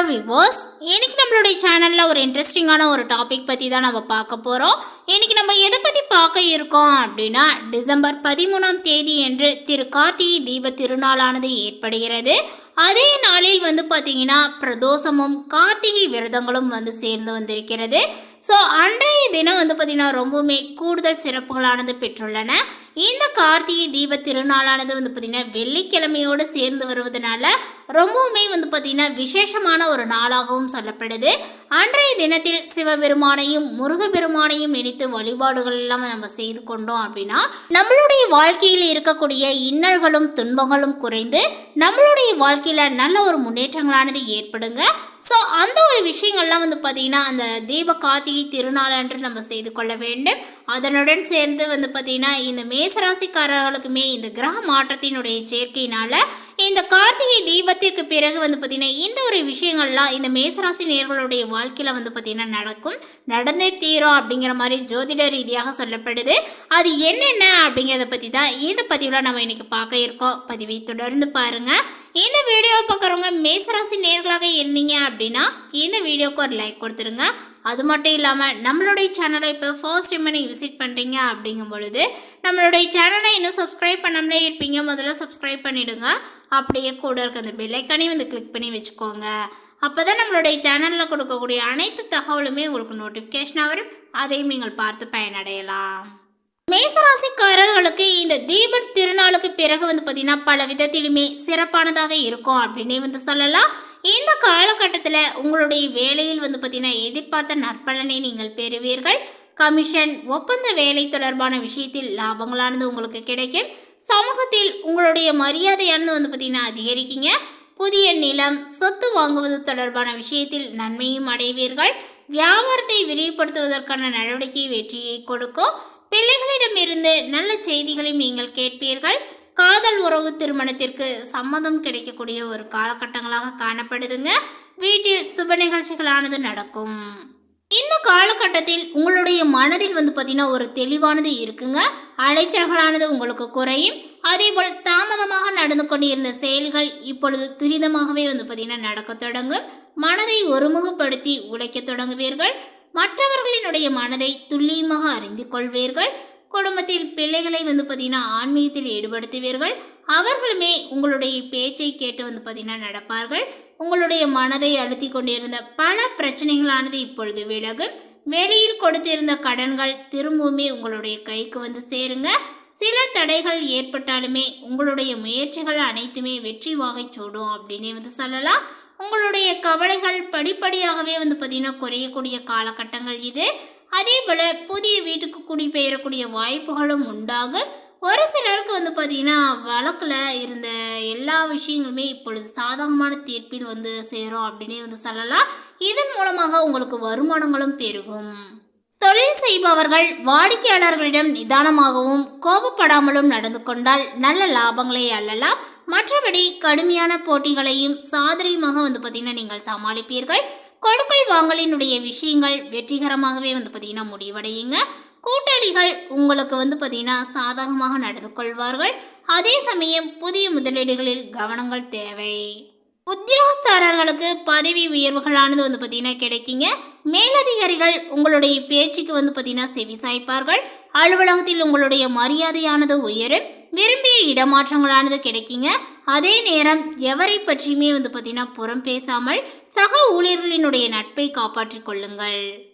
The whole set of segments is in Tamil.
ஹலோ விவோஸ் இன்னைக்கு நம்மளுடைய சேனலில் ஒரு இன்ட்ரெஸ்டிங்கான ஒரு டாபிக் பற்றி தான் நம்ம பார்க்க போகிறோம் இன்னைக்கு நம்ம எதை பற்றி பார்க்க இருக்கோம் அப்படின்னா டிசம்பர் பதிமூணாம் தேதி என்று திரு கார்த்திகை தீப திருநாளானது ஏற்படுகிறது. அதே நாளில் வந்து பார்த்தீங்கன்னா பிரதோஷமும் கார்த்திகை விரதங்களும் வந்து சேர்ந்து வந்திருக்கிறது. ஸோ அன்றைய தினம் வந்து பார்த்திங்கன்னா ரொம்பவுமே கூடுதல் சிறப்புகளானது பெற்றுள்ளன. இந்த கார்த்திகை தீப திருநாளானது வந்து பார்த்திங்கன்னா வெள்ளிக்கிழமையோடு சேர்ந்து வருவதனால ரொம்பவுமே வந்து பார்த்திங்கன்னா விசேஷமான ஒரு நாளாகவும் சொல்லப்படுது. அன்றைய தினத்தில் சிவபெருமானையும் முருகப்பெருமானையும் நினைத்து வழிபாடுகள் எல்லாம் நம்ம செய்து கொண்டோம் அப்படின்னா நம்மளுடைய வாழ்க்கையில் இருக்கக்கூடிய இன்னல்களும் துன்பங்களும் குறைந்து நம்மளுடைய வாழ்க்கையில் நல்ல ஒரு முன்னேற்றங்களானது ஏற்படுங்க. ஸோ அந்த ஒரு விஷயங்கள்லாம் வந்து பார்த்திங்கன்னா அந்த தீப கார்த்திகை திருநாள் அன்று நம்ம செய்து கொள்ள வேண்டும். அதனுடன் சேர்ந்து வந்து பார்த்திங்கன்னா இந்த மேசராசிக்காரர்களுக்குமே இந்த கிரக மாற்றத்தினுடைய சேர்க்கையினால் இந்த கா தீபத்திற்கு பிறகு வந்து பார்த்திங்கன்னா இந்த ஒரு விஷயங்கள்லாம் இந்த மேசராசி நேர்களுடைய வாழ்க்கையில் வந்து பார்த்திங்கன்னா நடக்கும். நடந்தே தீரும் அப்படிங்கிற மாதிரி ஜோதிட ரீதியாக சொல்லப்படுது. அது என்னென்ன அப்படிங்கிறத பற்றி தான் இந்த பதிவில் நம்ம இன்றைக்கி பார்க்க இருக்கோம். பதிவை தொடர்ந்து பாருங்கள் இந்த வீடியோவை பார்க்குறவங்க மேசராசி நேர்களாக இருந்தீங்க அப்படின்னா இந்த வீடியோக்கு ஒரு லைக் கொடுத்துருங்க. அது மட்டும் இல்லாமல் நம்மளுடைய சேனலை இப்போ ஃபர்ஸ்ட் டைம் நீங்கள் விசிட் பண்ணுறீங்க அப்படிங்கும் பொழுது நம்மளுடைய சேனலை இன்னும் சப்ஸ்கிரைப் பண்ணாமலே இருப்பீங்க. முதல்ல சப்ஸ்கிரைப் பண்ணிவிடுங்க அப்படியே கூட இருக்க அந்த பெல்லைக்கானையும் வந்து கிளிக் பண்ணி வச்சுக்கோங்க. அப்போ தான் நம்மளுடைய சேனலில் கொடுக்கக்கூடிய அனைத்து தகவலுமே உங்களுக்கு நோட்டிஃபிகேஷனாக வரும். அதையும் நீங்கள் பார்த்து பயனடையலாம். மேசராசிக்காரர்களுக்கு இந்த தீப திருநாளுக்கு பிறகு வந்து பார்த்தீங்கன்னா பல விதத்திலுமே சிறப்பானதாக இருக்கும் அப்படின்னே வந்து சொல்லலாம். இந்த காலகட்டத்தில் உங்களுடைய வேலையில் வந்து பார்த்தீங்கன்னா எதிர்பார்த்த நற்பலனை நீங்கள் பெறுவீர்கள். கமிஷன் ஒப்பந்த வேலை தொடர்பான விஷயத்தில் லாபங்களானது உங்களுக்கு கிடைக்கும். சமூகத்தில் உங்களுடைய மரியாதையானது வந்து பார்த்தீங்கன்னா அதிகரிக்கீங்க. புதிய நிலம் சொத்து வாங்குவது தொடர்பான விஷயத்தில் நன்மையும் அடைவீர்கள். வியாபாரத்தை விரிவுபடுத்துவதற்கான நடவடிக்கை வெற்றியை கொடுக்கும். பிள்ளைகளிடமிருந்து நல்ல செய்திகளையும் நீங்கள் கேட்பீர்கள். காதல் உறவு திருமணத்திற்கு சம்மதம் கிடைக்கக்கூடிய ஒரு காலகட்டங்களாக காணப்படுதுங்க. வீட்டில் சுப நிகழ்ச்சிகளானது நடக்கும். இந்த காலகட்டத்தில் உங்களுடைய மனதில் வந்து பார்த்தீங்கன்னா ஒரு தெளிவானது இருக்குங்க. அலைச்சல்களானது உங்களுக்கு குறையும். அதேபோல் தாமதமாக நடந்து கொண்டிருந்த செயல்கள் இப்பொழுது துரிதமாகவே வந்து பார்த்தீங்கன்னா நடக்க தொடங்கும். மனதை ஒருமுகப்படுத்தி உழைக்க தொடங்குவீர்கள். மற்றவர்களினுடைய மனதை துல்லியமாக அறிந்து கொள்வீர்கள். குடும்பத்தில் பிள்ளைகளை வந்து பார்த்தீங்கன்னா ஆன்மீகத்தில் ஈடுபடுத்துவீர்கள். அவர்களுமே உங்களுடைய பேச்சை கேட்டு வந்து பார்த்தீங்கன்னா நடப்பார்கள். உங்களுடைய மனதை அழுத்தி கொண்டிருந்த பல பிரச்சனைகளானது இப்பொழுது விலகும். வெளியில் கொடுத்திருந்த கடன்கள் திரும்பவுமே உங்களுடைய கைக்கு வந்து சேருங்க. சில தடைகள் ஏற்பட்டாலுமே உங்களுடைய முயற்சிகள் அனைத்துமே வெற்றி வாகை சூடும் அப்படின்னே வந்து சொல்லலாம். உங்களுடைய கவலைகள் படிப்படியாகவே வந்து பார்த்திங்கன்னா குறையக்கூடிய காலகட்டங்கள் இது. அதே போல் புதிய வீட்டுக்கு குடிபெயரக்கூடிய வாய்ப்புகளும் உண்டாகும். ஒரு சிலருக்கு வந்து பார்த்திங்கன்னா வழக்கில் இருந்த எல்லா விஷயங்களுமே இப்பொழுது சாதகமான தீர்ப்பில் வந்து சேரும் அப்படின்னே வந்து சொல்லலாம். இதன் மூலமாக உங்களுக்கு வருமானங்களும் பெருகும். தொழில் செய்பவர்கள் வாடிக்கையாளர்களிடம் நிதானமாகவும் கோபப்படாமலும் நடந்து கொண்டால் நல்ல லாபங்களை அள்ளலாம். மற்றபடி கடுமையான போட்டிகளையும் சாதனையுமாக வந்து பார்த்திங்கன்னா நீங்கள் சமாளிப்பீர்கள். கொடுக்கல் வாங்கலினுடைய விஷயங்கள் வெற்றிகரமாகவே வந்து பார்த்திங்கன்னா முடிவடையுங்க. கூட்டாளிகள் உங்களுக்கு வந்து பார்த்திங்கன்னா சாதகமாக நடந்து கொள்வார்கள். அதே சமயம் புதிய முதலீடுகளில் கவனங்கள் தேவை. உத்தியோகஸ்தாரர்களுக்கு பதவி உயர்வுகளானது வந்து பார்த்திங்கன்னா கிடைக்குங்க. மேலதிகாரிகள் உங்களுடைய பேச்சுக்கு வந்து பார்த்திங்கன்னா செவி சாய்ப்பார்கள் அலுவலகத்தில் உங்களுடைய மரியாதையானது உயரும். விரும்பிய இடமாற்றங்களானது கிடைக்குங்க. அதே நேரம் எவரை பற்றியுமே வந்து பார்த்திங்கன்னா புறம் பேசாமல் சக ஊழியர்களினுடைய நட்பை காப்பாற்றிக் கொள்ளுங்கள்.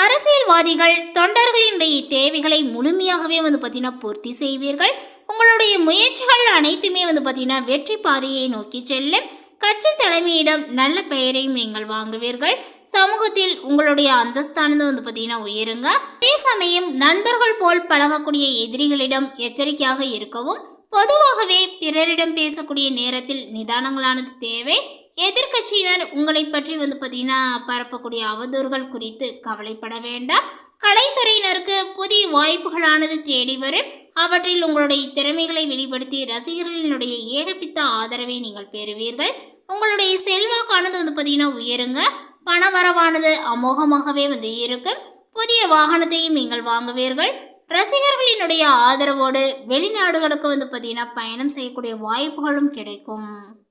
அரசியல்வாதிகள் தொண்டர்களினுடைய தேவைகளை முழுமையாகவே வந்து பார்த்தீங்கன்னா பூர்த்தி செய்வீர்கள். உங்களுடைய முயற்சிகள் அனைத்துமே வந்து பார்த்தீங்கன்னா வெற்றி பாதையை நோக்கி செல்லும். கட்சி தலைமையிடம் நல்ல பெயரையும் நீங்கள் வாங்குவீர்கள். சமூகத்தில் உங்களுடைய அந்தஸ்தானது வந்து பார்த்தீங்கன்னா உயருங்க. அதே சமயம் நண்பர்கள் போல் பழகக்கூடிய எதிரிகளிடம் எச்சரிக்கையாக இருக்கவும் பொதுவாகவே பிறரிடம் பேசக்கூடிய நேரத்தில் நிதானங்களானது தேவை. எதிர்க்கட்சியினர் உங்களை பற்றி வந்து பார்த்தீங்கன்னா பரப்பக்கூடிய அவதூறுகள் குறித்து கவலைப்பட வேண்டாம். கலைத்துறையினருக்கு புதிய வாய்ப்புகளானது தேடி வரும். அவற்றில் உங்களுடைய திறமைகளை வெளிப்படுத்தி ரசிகர்களினுடைய ஏகப்பித்த ஆதரவை நீங்கள் பெறுவீர்கள். உங்களுடைய செல்வாக்கானது வந்து பார்த்தீங்கன்னா உயருங்க. பணவரவானது அமோகமாகவே வந்து இருக்கும். புதிய வாகனத்தையும் நீங்கள் வாங்குவீர்கள். ரசிகர்களினுடைய ஆதரவோடு வெளிநாடுகளுக்கு வந்து பார்த்தீங்கன்னா பயணம் செய்யக்கூடிய வாய்ப்புகளும் கிடைக்கும்.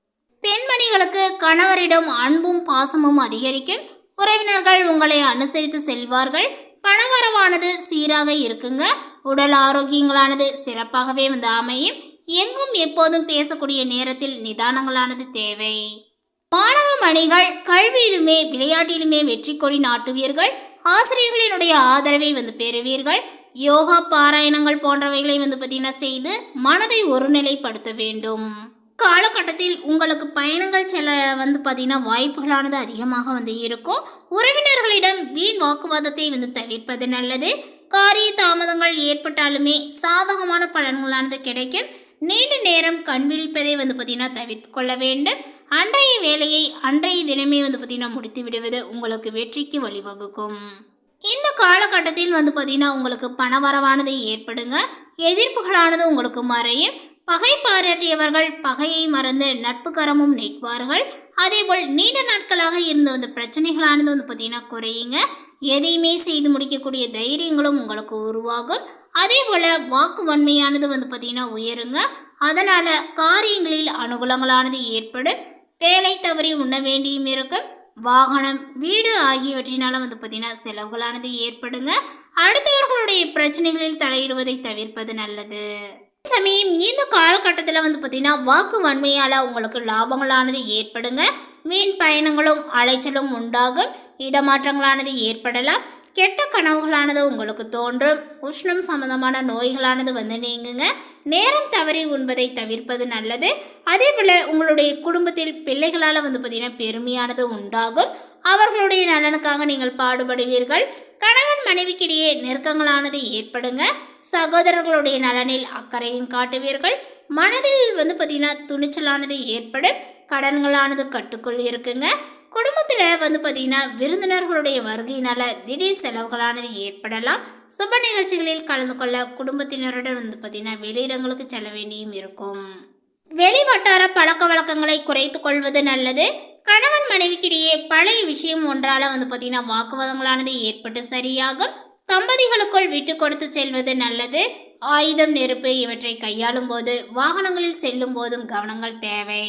பெண்மணிகளுக்கு கணவரிடம் அன்பும் பாசமும் அதிகரிக்கும் உறவினர்கள் உங்களை அனுசரித்து செல்வார்கள். பணவரவானது சீராக இருக்குங்க. உடல் ஆரோக்கியங்களானது சிறப்பாகவே வந்து அமையும். எங்கும் எப்போதும் பேசக்கூடிய நேரத்தில் நிதானங்களானது தேவை. மாணவ மணிகள் கல்வியிலுமே விளையாட்டிலுமே வெற்றி கொடி நாட்டுவீர்கள். ஆசிரியர்களினுடைய ஆதரவை வந்து பெறுவீர்கள். யோகா பாராயணங்கள் போன்றவைகளை வந்து பார்த்தீங்கன்னா செய்து மனதை ஒருநிலைப்படுத்த வேண்டும். காலகட்டத்தில் உங்களுக்கு பயணங்கள் செல்ல வந்து பார்த்தீங்கன்னா வாய்ப்புகளானது அதிகமாக வந்து இருக்கும். உறவினர்களிடம் வீண் வாக்குவாதத்தை வந்து தவிர்ப்பது நல்லது. காரிய தாமதங்கள் ஏற்பட்டாலுமே சாதகமான பலன்களானது கிடைக்கும். நீண்ட நேரம் கண் விழிப்பதை வந்து பார்த்தீங்கன்னா தவிர்த்து கொள்ள வேண்டும். அன்றைய வேலையை அன்றைய தினமே வந்து பார்த்தீங்கன்னா முடித்து விடுவது உங்களுக்கு வெற்றிக்கு வழிவகுக்கும். இந்த காலகட்டத்தில் வந்து பார்த்தீங்கன்னா உங்களுக்கு பணவரவானது ஏற்படுங்க. எதிர்ப்புகளானது உங்களுக்கு மறையும். பகை பாராட்டியவர்கள் பகையை மறந்து நட்பு கரமும் அதே அதேபோல் நீண்ட நாட்களாக இருந்த வந்த பிரச்சனைகளானது வந்து பார்த்தீங்கன்னா குறையுங்க. எதையுமே செய்து முடிக்கக்கூடிய தைரியங்களும் உங்களுக்கு உருவாகும். அதே போல் வாக்கு வன்மையானது வந்து பார்த்தீங்கன்னா உயருங்க. அதனால் காரியங்களில் அனுகூலங்களானது ஏற்படும். வேலை தவறி உண்ண வேண்டியும் இருக்கும். வாகனம் வீடு ஆகியவற்றினால வந்து பார்த்தீங்கன்னா செலவுகளானது ஏற்படுங்க. அடுத்தவர்களுடைய பிரச்சனைகளில் தலையிடுவதை தவிர்ப்பது நல்லது. சமயம் இந்த காலகட்டத்தில் வந்து பார்த்தீங்கன்னா வாக்கு வன்மையால் உங்களுக்கு லாபங்களானது ஏற்படுங்க. வீண் பயணங்களும் அலைச்சலும் உண்டாகும். இடமாற்றங்களானது ஏற்படலாம். கெட்ட கனவுகளானது உங்களுக்கு தோன்றும். உஷ்ணம் சம்பந்தமான நோய்களானது வந்து நீங்குங்க. நேரம் தவறி உண்பதை தவிர்ப்பது நல்லது. அதே போல் உங்களுடைய குடும்பத்தில் பிள்ளைகளால் வந்து பார்த்தீங்கன்னா பெருமையானது உண்டாகும். அவர்களுடைய நலனுக்காக நீங்கள் பாடுபடுவீர்கள். கணவன் மனைவிக்கிடையே நெருக்கங்களானது ஏற்படுங்க. சகோதரர்களுடைய நலனில் அக்கறையும் காட்டுவீர்கள். மனதில் வந்து பார்த்தீங்கன்னா துணிச்சலானது ஏற்படும். கடன்களானது கட்டுக்குள் இருக்குங்க. குடும்பத்தில் வந்து பார்த்திங்கன்னா விருந்தினர்களுடைய வருகையினால் திடீர் செலவுகளானது ஏற்படலாம். சுப நிகழ்ச்சிகளில் கலந்து கொள்ள குடும்பத்தினருடன் வந்து பார்த்தீங்கன்னா வெளியிடங்களுக்கு செல்ல வேண்டியும் இருக்கும். வெளி வட்டார பழக்க வழக்கங்களை குறைத்து கொள்வது நல்லது. கணவன் மனைவிக்கிடையே பழைய விஷயம் ஒன்றால் வந்து பார்த்திங்கன்னா வாக்குவாதங்களானது ஏற்பட்டு சரியாகும். தம்பதிகளுக்குள் விட்டு கொடுத்து செல்வது நல்லது. ஆயுதம் நெருப்பு இவற்றை கையாளும் போது வாகனங்களில் செல்லும் போதும் கவனங்கள் தேவை.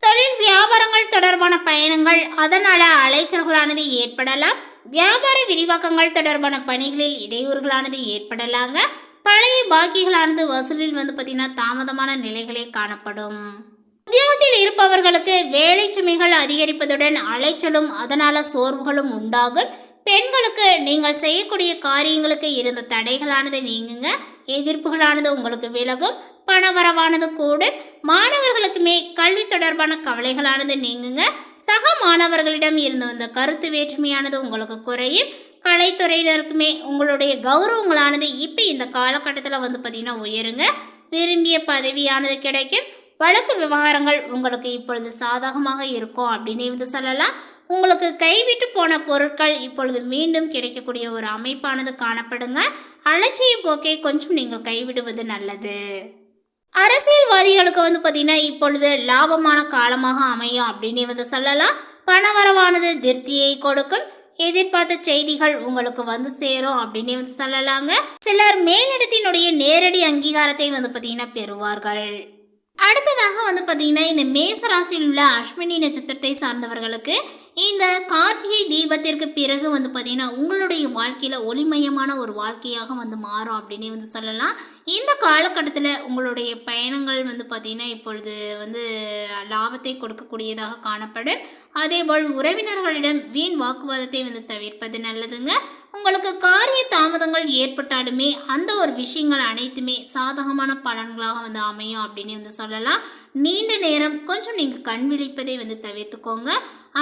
தொழில் வியாபாரங்கள் தொடர்பான பயணங்கள் அதனால அலைச்சல்களானது ஏற்படலாம். வியாபார விரிவாக்கங்கள் தொடர்பான பணிகளில் இடையூறுகளானது ஏற்படலாங்க. பழைய பாக்கிகளானது வசூலில் வந்து பார்த்தீங்கன்னா தாமதமான நிலைகளே காணப்படும். உத்தியோகத்தில் இருப்பவர்களுக்கு வேலை சுமைகள் அதிகரிப்பதுடன் அலைச்சலும் அதனால சோர்வுகளும் உண்டாகும். பெண்களுக்கு நீங்கள் செய்யக்கூடிய காரியங்களுக்கு இருந்த தடைகளானது நீங்குங்க. எதிர்ப்புகளானது உங்களுக்கு விலகும். பணவரவானது கூடும். மாணவர்களுக்குமே கல்வி தொடர்பான கவலைகளானது நீங்குங்க. சக மாணவர்களிடம் இருந்து வந்த கருத்து வேற்றுமையானது உங்களுக்கு குறையும். கலைத்துறையினருக்குமே உங்களுடைய கௌரவங்களானது இப்போ இந்த காலகட்டத்தில் வந்து பார்த்திங்கன்னா உயருங்க. விரும்பிய பதவியானது கிடைக்கும். வழக்கு விவகாரங்கள் உங்களுக்கு இப்பொழுது சாதகமாக இருக்கும் அப்படின்னு வந்து சொல்லலாம். உங்களுக்கு கைவிட்டு போன பொருட்கள் இப்பொழுது மீண்டும் கிடைக்கக்கூடிய ஒரு அமைப்பானது காணப்படுங்க. அலட்சிய போக்கை கொஞ்சம் நீங்கள் கைவிடுவது நல்லது. அரசியல்வாதிகளுக்கு வந்து பார்த்தீங்கன்னா இப்பொழுது லாபமான காலமாக அமையும் அப்படின்னு வந்து சொல்லலாம். பணவரவானது திருப்தியை கொடுக்கும். எதிர்பார்த்த செய்திகள் உங்களுக்கு வந்து சேரும் அப்படின்னு வந்து சொல்லலாங்க. சிலர் மேலிடத்தினுடைய நேரடி அங்கீகாரத்தை வந்து பார்த்தீங்கன்னா பெறுவார்கள். அடுத்ததாக வந்து பார்த்தீங்கன்னா இந்த மேச ராசியில் உள்ள அஸ்வினி நட்சத்திரத்தை சார்ந்தவர்களுக்கு இந்த கார்த்திகை தீபத்திற்கு பிறகு வந்து பார்த்தீங்கன்னா உங்களுடைய வாழ்க்கையில் ஒளிமயமான ஒரு வாழ்க்கையாக வந்து மாறும் அப்படின்னு வந்து சொல்லலாம். இந்த காலகட்டத்தில் உங்களுடைய பயணங்கள் வந்து பார்த்தீங்கன்னா இப்பொழுது வந்து லாபத்தை கொடுக்கக்கூடியதாக காணப்படும். அதேபோல் உறவினர்களிடம் வீண் வாக்குவாதத்தை வந்து தவிர்ப்பது நல்லதுங்க. உங்களுக்கு காரிய தாமதங்கள் ஏற்பட்டாலுமே அந்த ஒரு விஷயங்கள் அனைத்துமே சாதகமான பலன்களாக வந்து அமையும் அப்படின்னு வந்து சொல்லலாம். நீண்ட நேரம் கொஞ்சம் நீங்கள் கண் விழிப்பதை வந்து தவிர்த்துக்கோங்க.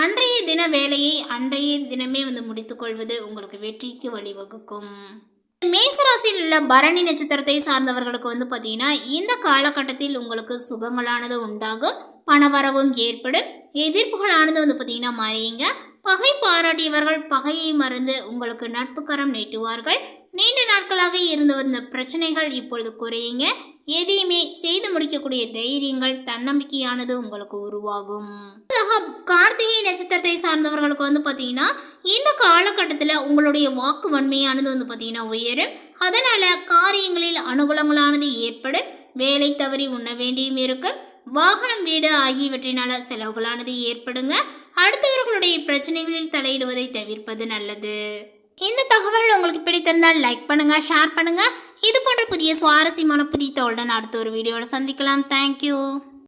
அன்றைய தின வேலையை அன்றைய தினமே வந்து முடித்துக்கொள்வது உங்களுக்கு வெற்றிக்கு வழிவகுக்கும். மேசராசியில் உள்ள பரணி நட்சத்திரத்தை சார்ந்தவர்களுக்கு வந்து பார்த்தீங்கன்னா இந்த காலகட்டத்தில் உங்களுக்கு சுகங்களானது உண்டாகும் பணவரவும் ஏற்படும் எதிர்ப்புகளானது வந்து பார்த்தீங்கன்னா மறையுங்க. பகை பாராட்டியவர்கள் பகையை மறந்து உங்களுக்கு நட்புக்கரம் நீட்டுவார்கள். நீண்ட நாட்களாக இருந்து வந்த பிரச்சனைகள் இப்பொழுது குறையுங்க. எதையுமே செய்து முடிக்கக்கூடிய தைரியங்கள் தன்னம்பிக்கையானது உங்களுக்கு உருவாகும். கார்த்திகை நட்சத்திரத்தை சார்ந்தவர்களுக்கு வந்து பார்த்தீங்கன்னா இந்த காலகட்டத்தில் உங்களுடைய வாக்கு வன்மையானது வந்து பார்த்தீங்கன்னா உயரும். அதனால் காரியங்களில் அனுகூலங்களானது ஏற்படும். வேலை தவறி உண்ண வேண்டியும் இருக்கும். வாகனம் வீடு ஆகியவற்றினால செலவுகளானது ஏற்படுங்க. அடுத்தவர்களுடைய பிரச்சனைகளில் தலையிடுவதை தவிர்ப்பது நல்லது. இந்த தகவல் உங்களுக்கு பிடித்திருந்தால் லைக் பண்ணுங்க ஷேர் பண்ணுங்க. இது போன்ற புதிய சுவாரஸ்யமான புதிய தோளுடன் அடுத்த ஒரு வீடியோவில் சந்திக்கலாம். தேங்க்யூ